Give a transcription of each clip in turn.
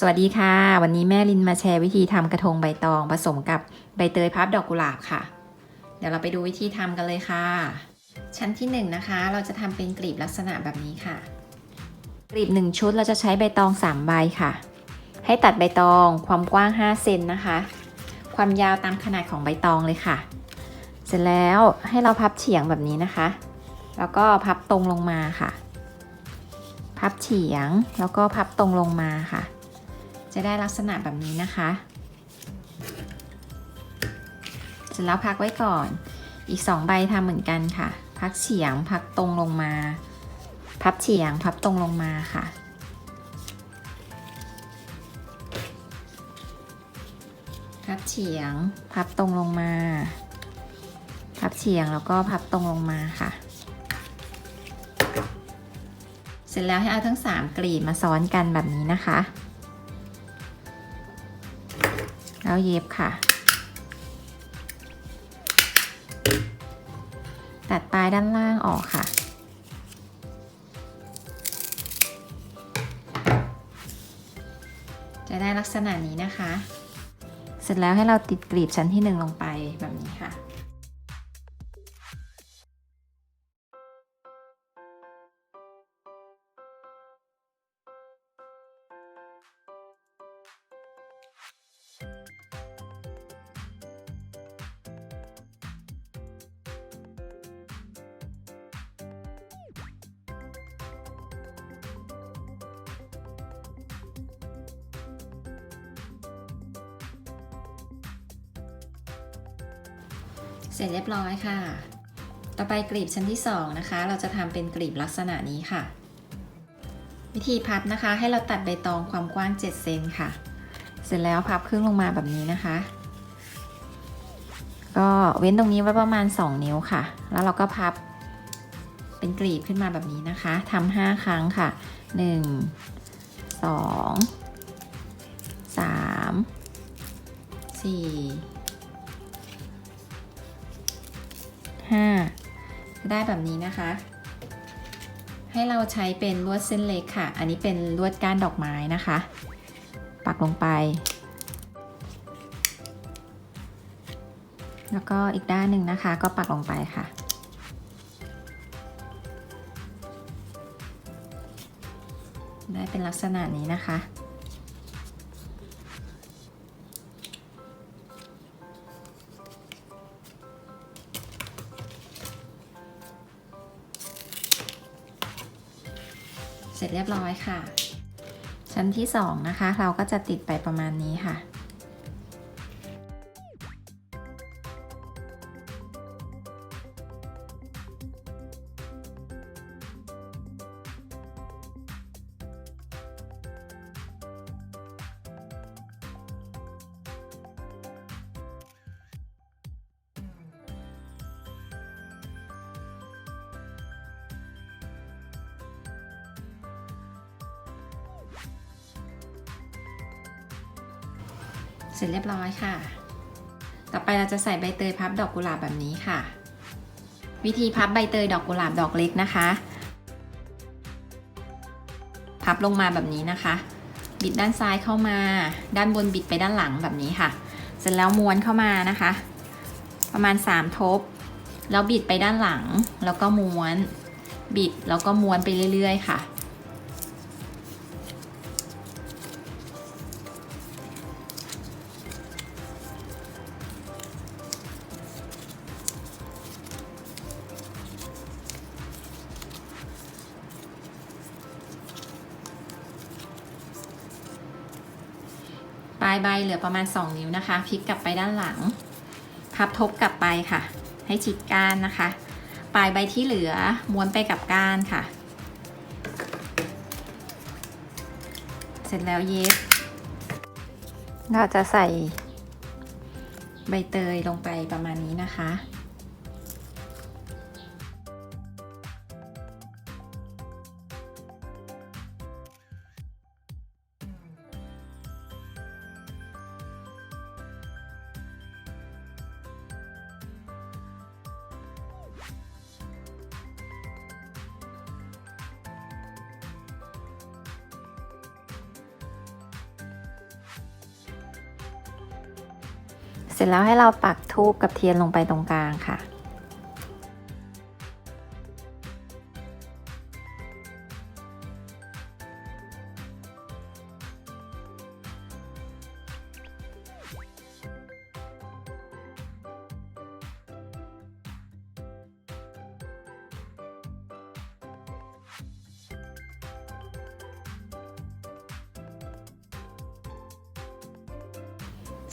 สวัสดีค่ะ วันนี้แม่ลินมาแชร์วิธีทำกระทงใบตองผสมกับใบเตยพับดอกกุหลาบค่ะ เดี๋ยวเราไปดูวิธีทำกันเลยค่ะ ชั้นที่1นงนะคะเราจะทำเป็นกลีบลักษณะแบบนี้ค่ะ กลีบ1ชุดเราจะใช้ใบตอง3ใบค่ะ ให้ตัดใบตองความกว้าง5เซนนะคะ ความยาวตามขนาดของใบตองเลยค่ะ เสร็จแล้วให้เราพับเฉียงแบบนี้นะคะ แล้วก็พับตรงลงมาค่ะ พับเฉียงแล้วก็พับตรงลงมาค่ะ จะได้ลักษณะแบบนี้นะคะ เสร็จแล้วพักไว้ก่อน อีก 2 ใบทำเหมือนกันค่ะ พักเฉียง พักตรงลงมา พับเฉียง พับตรงลงมาค่ะพับเฉียง พับตรงลงมา พับเฉียงแล้วก็พับตรงลงมาค่ะ เสร็จแล้วให้เอาทั้ง 3 กลีบมาซ้อนกันแบบนี้นะคะ แล้วเย็บค่ะ ตัดปลายด้านล่างออกค่ะ จะได้ลักษณะนี้นะคะ เสร็จแล้วให้เราติดกลีบชั้นที่หนึ่งลงไป เสร็จเรียบร้อยค่ะ ต่อไปกลีบชั้นที่สองนะคะ เราจะทำเป็นกลีบลักษณะนี้ค่ะ วิธีพับนะคะ ให้เราตัดใบตองความกว้าง 7 เซนค่ะ เสร็จแล้วพับครึ่งลงมาแบบนี้นะคะ ก็เว้นตรงนี้ไว้ประมาณ 2 นิ้วค่ะ แล้วเราก็พับเป็นกลีบขึ้นมาแบบนี้นะคะทำ5ครั้งค่ะ 1 2 3 4 5จะได้แบบนี้นะคะ ให้เราใช้เป็นลวดเส้นเล็กค่ะ อันนี้เป็นลวดก้านดอกไม้นะคะ ปักลงไป แล้วก็อีกด้านหนึ่งนะคะก็ปักลงไปค่ะ ได้เป็นลักษณะนี้นะคะเสร็จเรียบร้อยค่ะ ชั้นที่สองนะคะ เราก็จะติดไปประมาณนี้ค่ะ เสร็จเรียบร้อยค่ะ ต่อไปเราจะใส่ใบเตยพับดอกกุหลาบแบบนี้ค่ะ วิธีพับใบเตยดอกกุหลาบดอกเล็กนะคะ พับลงมาแบบนี้นะคะ บิดด้านซ้ายเข้ามา ด้านบนบิดไปด้านหลังแบบนี้ค่ะ เสร็จแล้วม้วนเข้ามานะคะ ประมาณ 3 ทบ แล้วบิดไปด้านหลัง แล้วก็ม้วน บิดแล้วก็ม้วนไปเรื่อย ๆ ค่ะายใบเหลือประมาณ 2 นิ้วนะคะพลิกกลับไปด้านหลัง พับทบกลับไปค่ะ ให้ชิดก้านนะคะ ปลายใบที่เหลือม้วนไปกับก้านค่ะ เสร็จแล้วเย็บ เราจะใส่ใบเตยลงไปประมาณนี้นะคะ เสร็จแล้วให้เราปักทูบกับเทียนลงไปตรงกลางค่ะ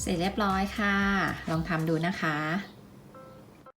เสร็จเรียบร้อยค่ะ ลองทำดูนะคะ